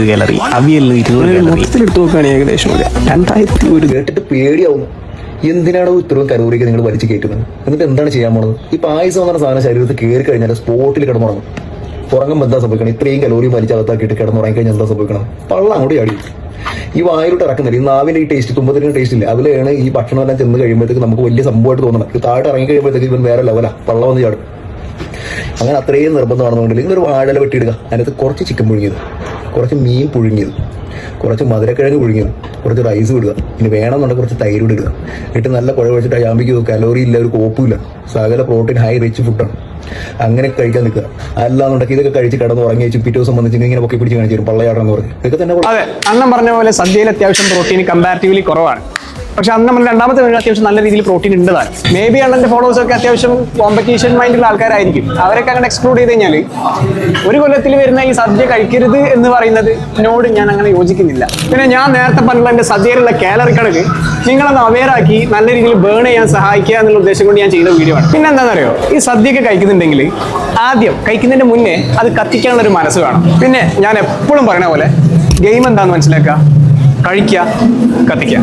Calorie അവിയലിന് ഇരുന്നൂറ് എടുത്ത് ഏകദേശം ഒരു രണ്ടായിരത്തി ഒരു കേട്ടിട്ട് പേടിയാവും. എന്തിനാണോ ഇത്രയും കലോറിയൊക്കെ നിങ്ങൾ വലിച്ചു കയറ്റുന്നത്? എന്നിട്ട് എന്താണ് ചെയ്യാൻ പോണത്? ഈ പായസം എന്ന് പറഞ്ഞ സാധനം ശരീരത്തിൽ കയറി കഴിഞ്ഞാൽ സ്പോട്ടിൽ കിടന്നുറങ്ങും ഉറങ്ങുമ്പോൾ എന്താ സംഭവിക്കണം? ഇത്രയും കലോറി വലിച്ചകത്താക്കിയിട്ട് കിടന്നുറങ്ങി കഴിഞ്ഞാൽ എന്താ സംഭവിക്കണം? പള്ളം അങ്ങോട്ട് ചാടി. ഈ വായിലോട്ട് ഇറക്കുന്നില്ല. ഈ നാവിന്റെ ഈ ടേസ്റ്റ് തുമ്പത്തിന് ടേസ്റ്റ് ഇല്ല. അതിലാണ് ഈ ഭക്ഷണം എല്ലാം ചെന്ന് കഴിയുമ്പോഴത്തേക്ക് നമുക്ക് വലിയ സംഭവമായിട്ട് തോന്നണം. താഴെ ഇറങ്ങി കഴിയുമ്പോഴത്തേക്ക് ഇവൻ വേറെ ലെവലാ പള്ളം വന്ന് ചാടും. അങ്ങനെ അത്രയും നിർബന്ധമാണെന്നുണ്ടെങ്കിൽ ഒരു വാഴല വെട്ടിയിടുക. അതിനകത്ത് കുറച്ച് ചിക്കൻ പുഴുങ്ങിയത്. കുറച്ച് മീൻ പുഴുങ്ങിയത്. കുറച്ച് മധുരക്കിഴങ്ങ് പുഴുങ്ങിയത്. കുറച്ച് റൈസ് വിടുക ഇനി വേണമെന്നുണ്ടെങ്കിൽ കുറച്ച് തൈര് ഇടുക. എന്നിട്ട് നല്ല കുഴ വെച്ചിട്ട് അയാമ്പിക്ക് കലോറി ഇല്ല ഒരു കോപ്പുമില്ല. സകല പ്രോട്ടീൻ ഹൈ റിച്ച് ഫുഡാണ് അങ്ങനെ കഴിക്കാൻ നിൽക്കുക. അല്ലാന്നുണ്ടെങ്കിൽ ഇതൊക്കെ കഴിച്ച് കിടന്ന് ഉറങ്ങി പിറ്റേ ദിവസം വന്നിട്ട് ഇങ്ങനെ പൊക്കി പിടിച്ച് കാണിച്ചു തരും. പള്ളയാടം എന്ന് പറഞ്ഞു ഇതൊക്കെ തന്നെ അതെ അണ്ണൻ പറഞ്ഞ പോലെ സദ്യയിൽ അത്യാവശ്യം പ്രോട്ടീൻ കമ്പാരിറ്റീവ്ലി കുറവാണ്. പക്ഷെ അന്ന് നമ്മൾ രണ്ടാമത്തെ വീട് അത്യാവശ്യം നല്ല രീതിയിൽ പ്രോട്ടീൻ ഉണ്ട് മേ ബി അണ്ണന്റെ ഫോളോവേഴ്സ് ഒക്കെ അത്യാവശ്യം കോമ്പറ്റീഷൻ മൈൻഡുള്ള ആൾക്കാരായിരിക്കും. അവരൊക്കെ അങ്ങനെ എക്സ്ക്ലൂഡ് ചെയ്ത് കഴിഞ്ഞാൽ ഒരു കൊല്ലത്തിൽ വരുന്ന ഈ സദ്യ കഴിക്കരുത് എന്ന് പറയുന്നത് എന്നോട് ഞാൻ അങ്ങനെ യോജിക്കുന്നില്ല. പിന്നെ ഞാൻ നേരത്തെ പറഞ്ഞുള്ള എന്റെ സദ്യയിലുള്ള കാലറി കണക്ക് നിങ്ങളൊന്ന് അവയറാക്കി നല്ല രീതിയിൽ ബേൺ ചെയ്യാൻ സഹായിക്കുക എന്നുള്ള ഉദ്ദേശം കൊണ്ട് ഞാൻ ചെയ്ത വീഡിയോ ആണ്. പിന്നെ എന്താണെന്നറിയോ ഈ സദ്യയൊക്കെ കഴിക്കുന്നുണ്ടെങ്കിൽ ആദ്യം കഴിക്കുന്നതിന്റെ മുന്നേ അത് കത്തിക്കാനുള്ള ഒരു മനസ്സ് വേണം. പിന്നെ ഞാൻ എപ്പോഴും പറയണ പോലെ ഗെയിം എന്താണെന്ന് മനസ്സിലാക്കുക? കഴിക്കുക കത്തിക്കുക.